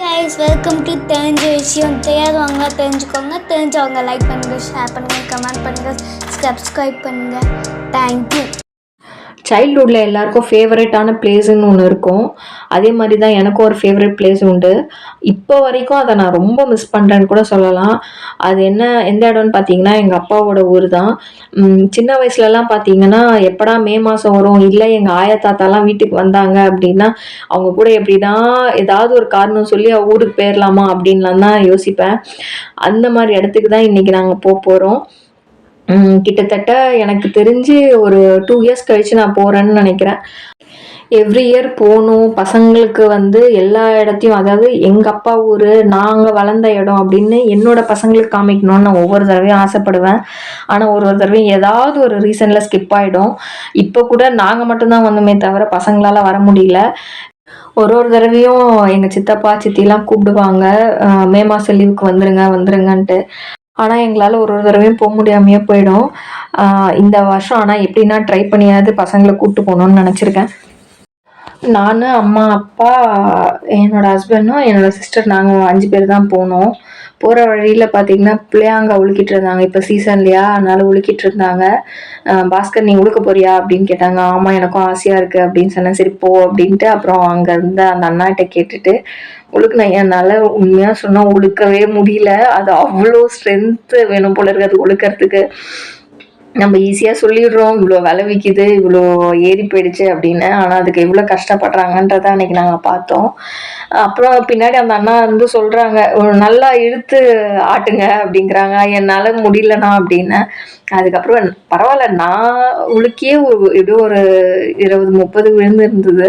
Guys welcome to தெரிஞ்ச விஷயம் தெரியாதவங்க தெரிஞ்சுக்கோங்க. தெரிஞ்சவங்க லைக் பண்ணுங்கள் ஷேர் பண்ணுங்கள் கமெண்ட் பண்ணுங்கள் சப்ஸ்கிரைப் பண்ணுங்கள் தேங்க்யூ சைல்ட்ஹுட்டில் எல்லாருக்கும் ஃபேவரட்டான பிளேஸுன்னு ஒன்று இருக்கும். அதே மாதிரி தான் எனக்கும் ஒரு ஃபேவரட் பிளேஸ் உண்டு. இப்போ வரைக்கும் அதை நான் ரொம்ப மிஸ் பண்ணுறேன்னு கூட சொல்லலாம். அது என்ன எந்த இடம்னு பார்த்தீங்கன்னா எங்கள் அப்பாவோட ஊர் தான் சின்ன வயசுலலாம் பார்த்தீங்கன்னா எப்படா மே மாதம் வரும் இல்லை எங்கள் ஆயா தாத்தாலாம் வீட்டுக்கு வந்தாங்க அப்படின்னா அவங்க கூட எப்படின்னா ஏதாவது ஒரு காரணம் சொல்லி ஊருக்கு போயிடலாமா அப்படின்லாம் தான் யோசிப்பேன். அந்த மாதிரி இடத்துக்கு தான் இன்றைக்கி நாங்கள் போக போகிறோம் கிட்டத்தட்ட எனக்கு தெரிஞ்சு ஒரு டூ இயர்ஸ் கழிச்சு நான் போகிறேன்னு நினைக்கிறேன். எவ்ரி இயர் போகணும். பசங்களுக்கு வந்து எல்லா இடத்தையும் அதாவது எங்கள் அப்பா ஊர் நாங்கள் வளர்ந்த இடம் அப்படின்னு என்னோட பசங்களுக்கு காமிக்கணும்னு நான் ஒவ்வொரு தடவையும் ஆசைப்படுவேன். ஆனால் ஒரு ஒரு தடவையும் ஏதாவது ஒரு ரீசனில் ஸ்கிப் ஆகிடும் இப்போ கூட நாங்கள் மட்டும்தான் வந்தோமே தவிர பசங்களால் வர முடியல. ஒரு ஒரு தடவையும் எங்கள் சித்தப்பா சித்திலாம் கூப்பிடுவாங்க. மே மாதம் லீவுக்கு வந்துருங்க வந்துருங்கன்ட்டு. ஆனால் எங்களால் ஒரு ஒரு தடவையும் போக முடியாமையே போயிடும். ஆஹ் இந்த வருஷம் ஆனால் எப்படின்னா ட்ரை பண்ணியாவது பசங்களை கூப்பிட்டு போகணும்னு நினச்சிருக்கேன். நான் அம்மா அப்பா என்னோட ஹஸ்பண்டும் என்னோட சிஸ்டர் நாங்கள் அஞ்சு பேர் தான் போனோம். போகிற வழியில் பார்த்தீங்கன்னா பிள்ளையாங்க உழுக்கிட்டு இருந்தாங்க. இப்போ சீசன் இல்லையா? அதனால உழுக்கிட்டு இருந்தாங்க. பாஸ்கர் நீ உழுக்க போறியா? அப்படின்னு கேட்டாங்க. ஆமாம் எனக்கும் ஆசையாக இருக்குது அப்படின்னு சொன்னேன். சரி போ அப்படின்ட்டு அப்புறம் அங்கே இருந்த அந்த அண்ணாட்ட கேட்டுட்டு உழுக்குனேன் என்னால் உண்மையாக சொன்னால் உழுக்கவே முடியல. அது அவ்வளோ ஸ்ட்ரென்த்து வேணும் போல இருக்குது அது உழுக்கிறதுக்கு நம்ம ஈஸியாக சொல்லிடுறோம். இவ்வளோ விலை விற்கிது இவ்வளோ ஏறி போயிடுச்சு அப்படின்னு. ஆனால் அதுக்கு எவ்வளோ கஷ்டப்படுறாங்கன்றதை அன்றைக்கி நாங்கள் பார்த்தோம். அப்புறம் பின்னாடி அந்த அண்ணா வந்து சொல்கிறாங்க நல்லா இழுத்து ஆட்டுங்க அப்படிங்கிறாங்க. என்னால் முடியலண்ணா அப்படின்னு. அதுக்கப்புறம் பரவாயில்ல நான் உளுக்கியே ஒரு எப்படியோ ஒரு இருபது முப்பது விழுந்து இருந்தது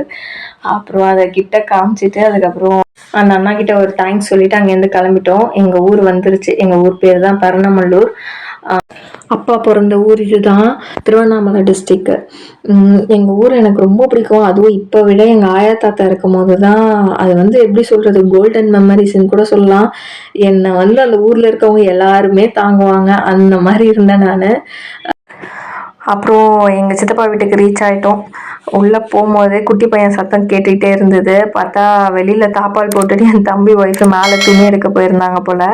அப்புறம் அதை கிட்ட காமிச்சிட்டு அதுக்கப்புறம் அந்த அண்ணா கிட்ட ஒரு தேங்க்ஸ் சொல்லிட்டு அங்கேருந்து கிளம்பிட்டோம். எங்கள் ஊர் வந்துருச்சு. எங்கள் ஊர் பேர் தான் பரணமல்லூர். அப்பா பிறந்த ஊர் இதுதான். திருவண்ணாமலை டிஸ்ட்ரிக்கு எங்கள் ஊர் எனக்கு ரொம்ப பிடிக்கும். அதுவும் இப்போ விட எங்கள் ஆயா தாத்தா இருக்கும் போது தான் அது வந்து எப்படி சொல்கிறது கோல்டன் மெமரிஸ்ன்னு கூட சொல்லலாம். என்னை வந்து அந்த ஊரில் இருக்கவங்க எல்லாருமே தாங்குவாங்க. அந்த மாதிரி இருந்தேன் நான். அப்புறம் எங்கள் சித்தப்பா வீட்டுக்கு ரீச் ஆகிட்டோம் உள்ளே போகும்போதே குட்டி பையன் சத்தம் கேட்டுக்கிட்டே இருந்தது. பார்த்தா வெளியில் தாப்பால் போட்டுட்டு என் தம்பி ஒய்ஃபு மேலே துணி எடுக்க போயிருந்தாங்க போல்.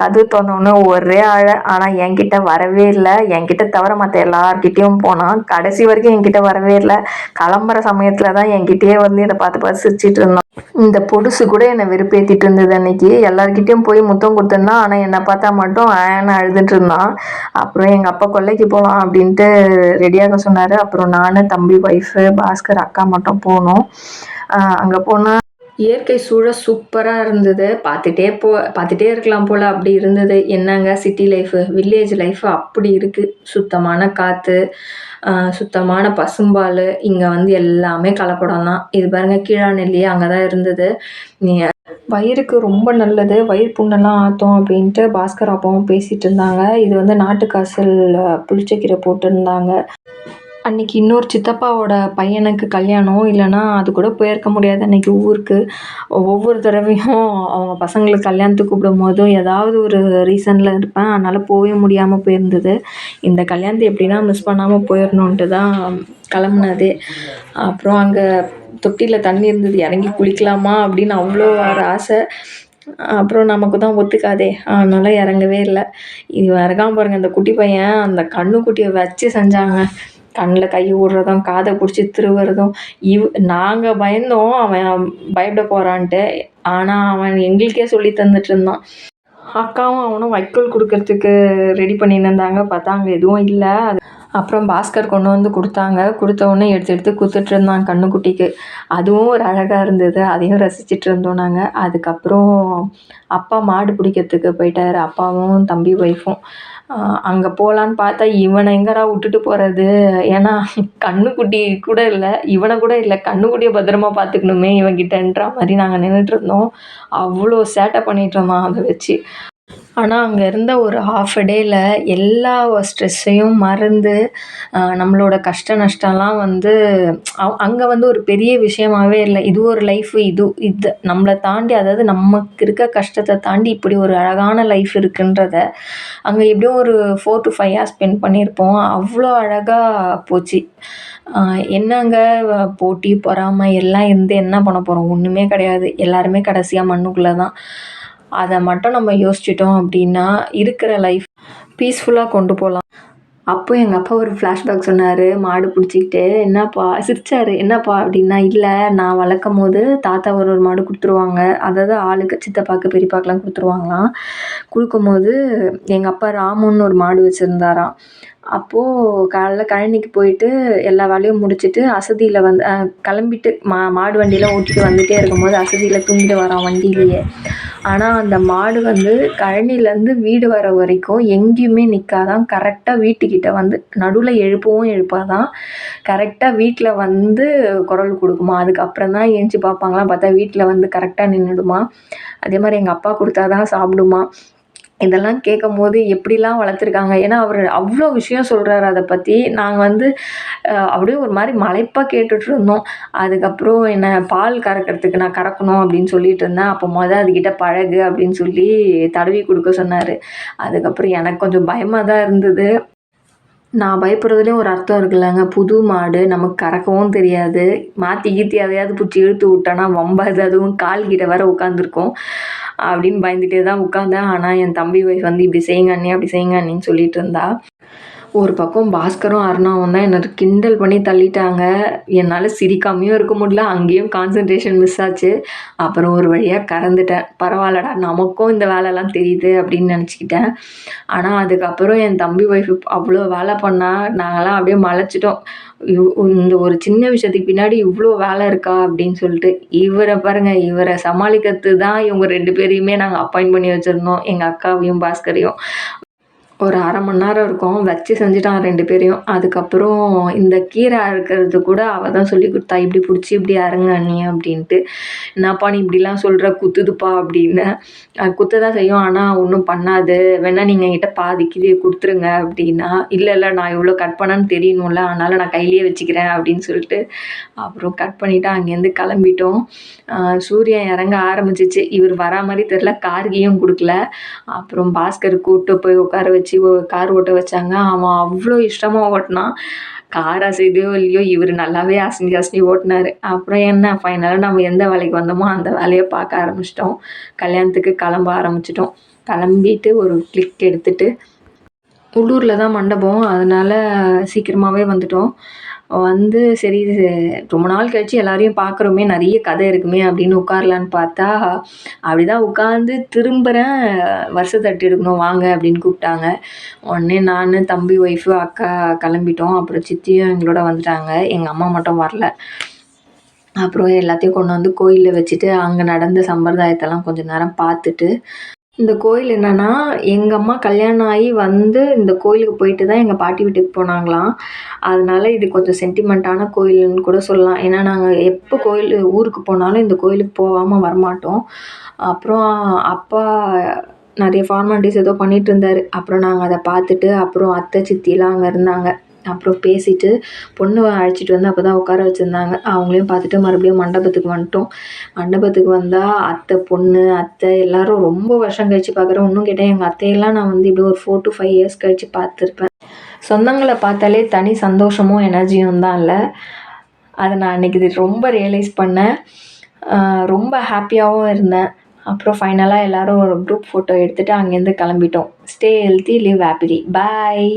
கதவு திறந்தோடனே ஒரே அழ ஆனால் என்கிட்ட வரவே இல்லை. என்கிட்ட தவிர மற்ற எல்லார்கிட்டேயும் போனான். கடைசி வரைக்கும் என்கிட்ட வரவே இல்லை. கிளம்புற சமயத்தில் தான் என்கிட்டயே வந்து என்னை பார்த்து பார்த்து சிரிச்சிட்டு இருந்தான். இந்த பொடுசு கூட என்னை வெறுப்பேற்றிட்டு இருந்தது அன்னைக்கு. எல்லார்கிட்டயும் போய் முத்தம் கொடுத்துருந்தான் ஆனால் என்னை பார்த்தா மட்டும் ஆன அழுதுட்டு இருந்தான். அப்புறம் எங்கள் அப்பா கொல்லைக்கு போகலாம் அப்படின்ட்டு ரெடியாக சொன்னார். அப்புறம் நான் தம்பி ஒய்ஃபு பாஸ்கர் அக்கா மட்டும் போனோம். அங்கே போனால் இயற்கை சூழல் சூப்பராக இருந்தது. பார்த்துட்டே போ பார்த்துட்டே இருக்கலாம் போல் அப்படி இருந்தது. என்னங்க சிட்டி லைஃபு வில்லேஜ் லைஃபு அப்படி இருக்குது சுத்தமான காற்று சுத்தமான பசும்பால் இங்கே வந்து எல்லாமே கலப்படம் தான். இது பாருங்கள் கீழாநெல்லி அங்கே தான் இருந்தது. நீங்கள் வயிறுக்கு ரொம்ப நல்லது. வயிறு புண்ணெல்லாம் ஆற்றும் அப்படின்ட்டு பாஸ்கர் அப்பாவும் பேசிகிட்டு இருந்தாங்க. இது வந்து நாட்டுக்காசல் புளிச்சக்கீரை போட்டிருந்தாங்க. அன்னைக்கு இன்னொரு சித்தப்பாவோட பையனுக்கு கல்யாணம் இல்லைன்னா அது கூட போயிருக்க முடியாது அன்றைக்கி ஊருக்கு. ஒவ்வொரு தடவையும் அவங்க பசங்களுக்கு கல்யாணத்துக்கு கூப்பிடும் போதும் ஏதாவது ஒரு ரீசனில் இருப்பேன். அதனால் போகவே முடியாமல் போயிருந்தது. இந்த கல்யாணத்தை எப்படின்னா மிஸ் பண்ணாமல் போயிடணுன்ட்டு தான் கிளம்புனதே. அப்புறம் அங்கே தொட்டியில் தண்ணி இருந்தது இறங்கி குளிக்கலாமா அப்படின்னு அவ்வளோ ஒரு ஆசை. அப்புறம் நமக்கு தான் ஒத்துக்காதே அதனால் இறங்கவே இல்லை. இது இறங்காமல் பாருங்கள் இந்த குட்டி பையன் அந்த கண்ணுக்குட்டியை வச்சு செஞ்சாங்க. கண்ணில் கை விடுறதும் காதை பிடிச்சி திருவுறதும் இவ் நாங்கள் பயந்தோம். அவன் பயப்பட போகிறான்ட்டு ஆனால் அவன் எங்களுக்கே சொல்லி தந்துட்டு இருந்தான். அக்காவும் அவனும் வைக்கோல் கொடுக்கறதுக்கு ரெடி பண்ணின்னு இருந்தாங்க. பார்த்தா அங்கே எதுவும் இல்லை. அது அப்புறம் பாஸ்கர் கொண்டு வந்து கொடுத்தாங்க. கொடுத்த உடனே எடுத்து எடுத்து குத்துட்டு இருந்தான் கண்ணுக்குட்டிக்கு. அதுவும் ஒரு அழகாக இருந்தது. அதையும் ரசிச்சிட்டு இருந்தோம் நாங்கள் அதுக்கப்புறம் அப்பா மாடு பிடிக்கிறதுக்கு போயிட்டாரு. அப்பாவும் தம்பி ஒய்ஃபும் அங்கே போகலான்னு பார்த்தா இவனை எங்கடா விட்டுட்டு போகிறது ஏன்னா கண்ணுக்குட்டி கூட இல்லை இவனை கூட இல்லை கண்ணுக்குட்டியை பத்திரமா பார்த்துக்கணுமே இவன்கிட்டன்ற மாதிரி நாங்கள் நின்றுட்டு இருந்தோம். அவ்வளோ சேட்டை பண்ணிட்டு அதை வச்சு. ஆனால் அங்கே இருந்த ஒரு ஹாஃப் அ டேயில் எல்லா ஸ்ட்ரெஸ்ஸையும் மறந்து நம்மளோட கஷ்ட நஷ்டம்லாம் வந்து அங்கே வந்து ஒரு பெரிய விஷயமாவே இல்லை. இது ஒரு லைஃப் இது இது நம்மளை தாண்டி அதாவது நமக்கு இருக்க கஷ்டத்தை தாண்டி இப்படி ஒரு அழகான லைஃப் இருக்குன்றத அங்கே எப்படியும் ஒரு four to five hours spend பண்ணியிருப்போம். அவ்வளோ அழகாக போச்சு. என்னங்க போட்டி பொறாமை எல்லாம் இருந்து என்ன பண்ண போகிறோம் ஒன்றுமே கிடையாது. எல்லாருமே கடைசியாக மண்ணுக்குள்ளே தான் அதை மட்டும் நம்ம யோசிச்சிட்டோம் அப்படின்னா இருக்கிற லைஃப் பீஸ்ஃபுல்லாக கொண்டு போகலாம். அப்போ எங்கள் அப்பா ஒரு ஃப்ளாஷ்பேக் சொன்னார் மாடு பிடிச்சிக்கிட்டு என்னப்பா சிரிச்சாரு என்னப்பா? அப்படின்னா இல்லை நான் வளர்க்கும் போது தாத்தா ஒரு ஒரு மாடு கொடுத்துருவாங்க. அதாவது ஆளுக்கு சித்தப்பாக்கு பெரியப்பாக்கெலாம் கொடுத்துருவாங்களாம். கொடுக்கும்போது எங்கள் அப்பா ராமுன்னு ஒரு மாடு வச்சுருந்தாராம். அப்போது காலைல கழனிக்கு போயிட்டு எல்லா வேலையும் முடிச்சுட்டு அசதியில் வந்து கிளம்பிட்டு மா மாடு வண்டியெலாம் ஓட்டிட்டு வந்துகிட்டே இருக்கும்போது அசதியில் தூங்கிட்டு வரான் வண்டியிலேயே. ஆனால் அந்த மாடு வந்து கழனிலேருந்து வீடு வர வரைக்கும் எங்கேயுமே நிற்காதான் கரெக்டாக வீட்டுக்கு கிட்ட வந்து நடுவில் எழுப்பவும் எழுப்பாதான். கரெக்டாக வீட்டில் வந்து குரல் கொடுக்குமா? அதுக்கப்புறம் தான் ஏஞ்சி பார்ப்பாங்களாம் பார்த்தா வீட்டில் வந்து கரெக்டாக நின்றுடுமா அதே மாதிரி எங்கள் அப்பா கொடுத்தா தான் சாப்பிடுமா? இதெல்லாம் கேட்கும்போது எப்படிலாம் வளர்த்துருக்காங்க? ஏன்னா அவர் அவ்வளோ விஷயம் சொல்கிறாரு அதை பற்றி நாங்கள் வந்து அப்படியே ஒரு மாதிரி மலைப்பாக கேட்டுட்டு இருந்தோம். அதுக்கப்புறம் என்ன பால் கறக்கிறதுக்கு நான் கறக்கணும் அப்படின்னு சொல்லிட்டு இருந்தேன். அப்போ மொதல் அதுக்கிட்ட பழகு அப்படின்னு சொல்லி தடவி கொடுக்க சொன்னார். அதுக்கப்புறம் எனக்கு கொஞ்சம் பயமாக தான் இருந்தது. நான் பயப்படுறதுலேயும் ஒரு அர்த்தம் இருக்குல்லங்க. புது மாடு நமக்கு கறக்கவும் தெரியாது. மாற்றி கீத்தி எதையாவது பிடிச்சி இழுத்து விட்டோன்னா வம்பாது அதுவும் கால் கிட்ட வேற உட்காந்துருக்கும் அப்படின்னு பயந்துகிட்டே தான் உட்காந்தேன் ஆனால் என் தம்பி ஒய்ஃப் வந்து இப்படி செய்யுங்க அண்ணி அப்படி செய்யுங்க அண்ணின்னு சொல்லிட்டு இருந்தா ஒரு பக்கம் பாஸ்கரும் அருணாவும் தான் என்னை கிண்டல் பண்ணி தள்ளிட்டாங்க. என்னால் சிரிக்காமையும் இருக்க முடியல அங்கேயும் கான்சன்ட்ரேஷன் மிஸ் ஆச்சு. அப்புறம் ஒரு வழியாக கறந்துட்டேன். பரவாயில்லடா நமக்கும் இந்த வேலைலாம் தெரியுது அப்படின்னு நினச்சிக்கிட்டேன். ஆனால் அதுக்கப்புறம் என் தம்பி ஒய்ஃப் அவ்வளோ வேலை பண்ணா நாங்களாம் அப்படியே மலைச்சிட்டோம். இந்த ஒரு சின்ன விஷயத்துக்கு பின்னாடி இவ்வளோ வேலை இருக்கா அப்படின்னு சொல்லிட்டு இவரை பாருங்கள் இவரை சமாளிக்கிறது தான் இவங்க ரெண்டு பேரையுமே நாங்கள் அப்பாயிண்ட் பண்ணி வச்சுருந்தோம். எங்கள் அக்காவையும் பாஸ்கரையும். ஒரு அரை மணி நேரம் இருக்கும். வச்சு செஞ்சுட்டான் ரெண்டு பேரையும். அதுக்கப்புறம் இந்த கீரை அறுக்கிறது கூட அவள் தான் சொல்லி கொடுத்தா இப்படி பிடிச்சி இப்படி அறுங்க நீ அப்படின்ட்டு. என்னப்பா நீ இப்படிலாம் சொல்கிற குத்துதுப்பா அப்படின்னு. அது குத்த தான் செய்யும். ஆனால் ஒன்றும் பண்ணாது. வேணா நீங்கள் என்கிட்ட பாதி கீரையை கொடுத்துருங்க அப்படின்னா இல்லை இல்லை நான் இவ்வளோ கட் பண்ணேன்னு தெரியணும்ல. அதனால் நான் கையிலேயே வச்சுக்கிறேன் அப்படின்னு சொல்லிட்டு அப்புறம் கட் பண்ணிவிட்டு அங்கேருந்து கிளம்பிட்டோம். சூரியன் இறங்க ஆரம்பிச்சிச்சு. இவர் வரா மாதிரி தெரில கார்கியும் கொடுக்கல. அப்புறம் பாஸ்கர் கூப்பிட்டு போய் உட்கார வச்சு கார் ஓட்ட வச்சாங்க. அவன் அவ்வளோ இஷ்டமாக ஓட்டினான் கார் அசைதோ இல்லையோ இவர் நல்லாவே அசைஞ்சு அசைஞ்சு ஓட்டினார். அப்புறம் என்ன ஃபைனலாக நம்ம எந்த வேலைக்கு வந்தோமோ அந்த வேலையை பார்க்க ஆரம்பிச்சிட்டோம். கல்யாணத்துக்கு கிளம்ப ஆரம்பிச்சிட்டோம். கிளம்பிட்டு ஒரு கிளிக் எடுத்துட்டு உள்ளூரில் தான் மண்டபம். அதனால் சீக்கிரமாகவே வந்துட்டோம். வந்து சரி ரொம்ப நாள் கழிச்சு எல்லாரையும் பார்க்குறோமே நிறைய கதை இருக்குமே அப்படின்னு உட்காரலான்னு பார்த்தா அப்படி தான் உட்காந்து திரும்புகிறேன் வருஷத்தட்டு எடுக்கணும் வாங்க அப்படின்னு கூப்பிட்டாங்க. உடனே நான் தம்பி ஒய்ஃபு அக்கா கிளம்பிட்டோம். அப்புறம் சித்தியும் எங்களோட வந்துட்டாங்க. எங்கள் அம்மா மட்டும் வரல. அப்புறம் எல்லாத்தையும் கொண்டு வந்து கோயிலில் வச்சுட்டு அங்கே நடந்த சம்பிரதாயத்தெல்லாம் கொஞ்சம் நேரம் பார்த்துட்டு இந்த கோயில் என்னன்னா எங்கள் அம்மா கல்யாணம் ஆகி வந்து இந்த கோயிலுக்கு போயிட்டு தான் எங்கள் பாட்டி வீட்டுக்கு போனாங்களாம். அதனால இது கொஞ்சம் சென்டிமெண்ட்டான கோயில்னு கூட சொல்லலாம். ஏன்னா நாங்கள் எப்போ கோயில் ஊருக்கு போனாலும் இந்த கோயிலுக்கு போகாமல் வரமாட்டோம். அப்புறம் அப்பா நிறைய ஃபார்மாலிட்டிஸ் ஏதோ பண்ணிட்டு இருந்தார். அப்புறம் நாங்கள் அதை பார்த்துட்டு அப்புறம் அத்தை சித்திலாம் அங்கே இருந்தாங்க. அப்புறம் பேசிட்டு பொண்ணு அழைச்சிட்டு வந்து அப்போ தான் உட்கார வச்சுருந்தாங்க. அவங்களையும் பார்த்துட்டு மறுபடியும் மண்டபத்துக்கு வந்துட்டோம். மண்டபத்துக்கு வந்தால் அத்தை பொண்ணு அத்தை எல்லாரும் ரொம்ப வருஷம் கழிச்சு பார்க்குறேன். இன்னும் கேட்டேன் எங்கள் அத்தையெல்லாம் நான் வந்து இப்படி ஒரு ஃபோர் டு ஃபைவ் இயர்ஸ் கழிச்சு பார்த்துருப்பேன். சொந்தங்களை பார்த்தாலே தனி சந்தோஷமும் எனர்ஜியும் தான் இல்லை. அதை நான் அன்றைக்கி இது ரொம்ப ரியலைஸ் பண்ணேன். ரொம்ப ஹாப்பியாகவும் இருந்தேன். அப்புறம் ஃபைனலாக எல்லோரும் ஒரு குரூப் ஃபோட்டோ எடுத்துகிட்டு அங்கேருந்து கிளம்பிட்டோம். Stay healthy live happily bye